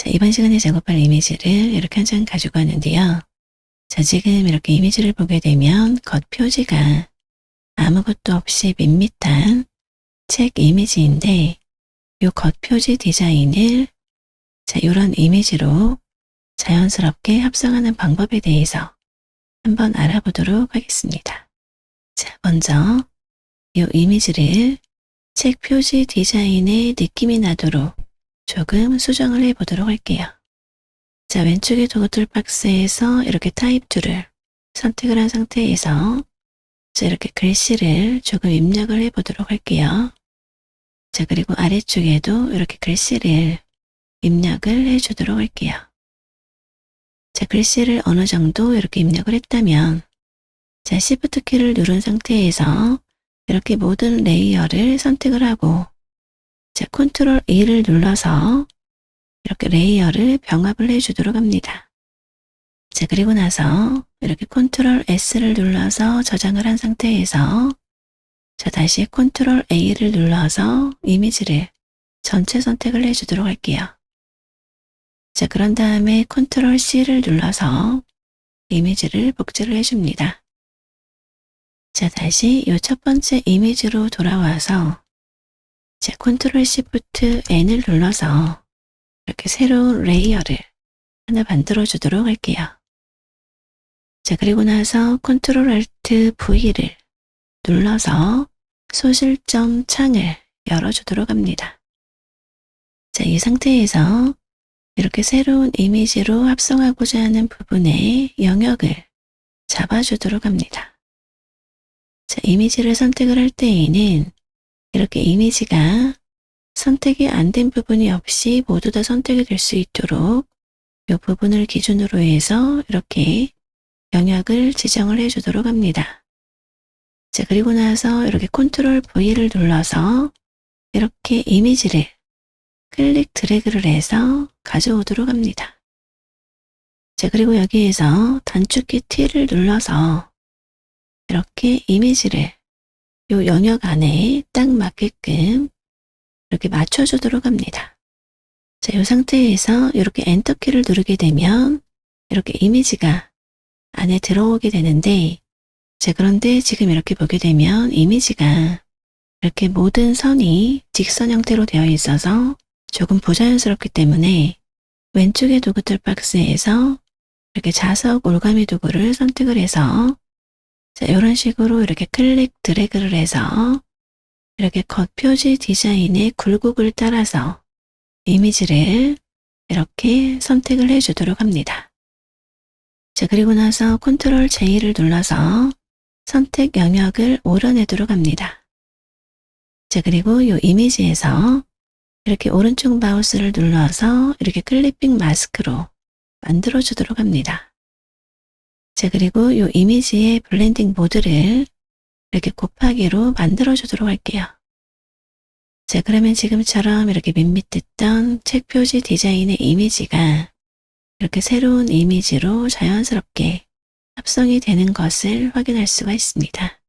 자, 이번 시간에 작업할 이미지를 이렇게 한 장 가지고 왔는데요. 자, 지금 이렇게 이미지를 보게 되면 겉 표지가 아무것도 없이 밋밋한 책 이미지인데 이 겉 표지 디자인을 자, 이런 이미지로 자연스럽게 합성하는 방법에 대해서 한번 알아보도록 하겠습니다. 자, 먼저 이 이미지를 책 표지 디자인의 느낌이 나도록 조금 수정을 해 보도록 할게요. 자, 왼쪽의 도구툴 박스에서 이렇게 타입 툴을 선택을 한 상태에서 자, 이렇게 글씨를 조금 입력을 해 보도록 할게요. 자, 그리고 아래쪽에도 이렇게 글씨를 입력을 해 주도록 할게요. 자, 글씨를 어느 정도 이렇게 입력을 했다면 자, Shift 키를 누른 상태에서 이렇게 모든 레이어를 선택을 하고 자, 컨트롤 E를 눌러서 이렇게 레이어를 병합을 해주도록 합니다. 자, 그리고 나서 이렇게 컨트롤 S를 눌러서 저장을 한 상태에서 자, 다시 컨트롤 A를 눌러서 이미지를 전체 선택을 해주도록 할게요. 자, 그런 다음에 컨트롤 C를 눌러서 이미지를 복제를 해줍니다. 자, 다시 이 첫 번째 이미지로 돌아와서 자, 컨트롤 시프트 N을 눌러서 이렇게 새로운 레이어를 하나 만들어 주도록 할게요. 자, 그리고 나서 컨트롤 알트 V를 눌러서 소실점 창을 열어주도록 합니다. 자, 이 상태에서 이렇게 새로운 이미지로 합성하고자 하는 부분의 영역을 잡아주도록 합니다. 자, 이미지를 선택을 할 때에는 이렇게 이미지가 선택이 안 된 부분이 없이 모두 다 선택이 될 수 있도록 이 부분을 기준으로 해서 이렇게 영역을 지정을 해 주도록 합니다. 자, 그리고 나서 이렇게 컨트롤 V를 눌러서 이렇게 이미지를 클릭 드래그를 해서 가져오도록 합니다. 자, 그리고 여기에서 단축키 T를 눌러서 이렇게 이미지를 요 영역 안에 딱 맞게끔 이렇게 맞춰주도록 합니다. 자, 이 상태에서 이렇게 엔터키를 누르게 되면 이렇게 이미지가 안에 들어오게 되는데 자, 그런데 지금 이렇게 보게 되면 이미지가 이렇게 모든 선이 직선 형태로 되어 있어서 조금 부자연스럽기 때문에 왼쪽의 도구들 박스에서 이렇게 자석 올가미 도구를 선택을 해서 자, 이런 식으로 이렇게 클릭 드래그를 해서 이렇게 겉표지 디자인의 굴곡을 따라서 이미지를 이렇게 선택을 해 주도록 합니다. 자, 그리고 나서 컨트롤 J를 눌러서 선택 영역을 오려내도록 합니다. 자, 그리고 이 이미지에서 이렇게 오른쪽 마우스를 눌러서 이렇게 클리핑 마스크로 만들어 주도록 합니다. 자, 그리고 이 이미지의 블렌딩 모드를 이렇게 곱하기로 만들어 주도록 할게요. 자, 그러면 지금처럼 이렇게 밋밋했던 책 표지 디자인의 이미지가 이렇게 새로운 이미지로 자연스럽게 합성이 되는 것을 확인할 수가 있습니다.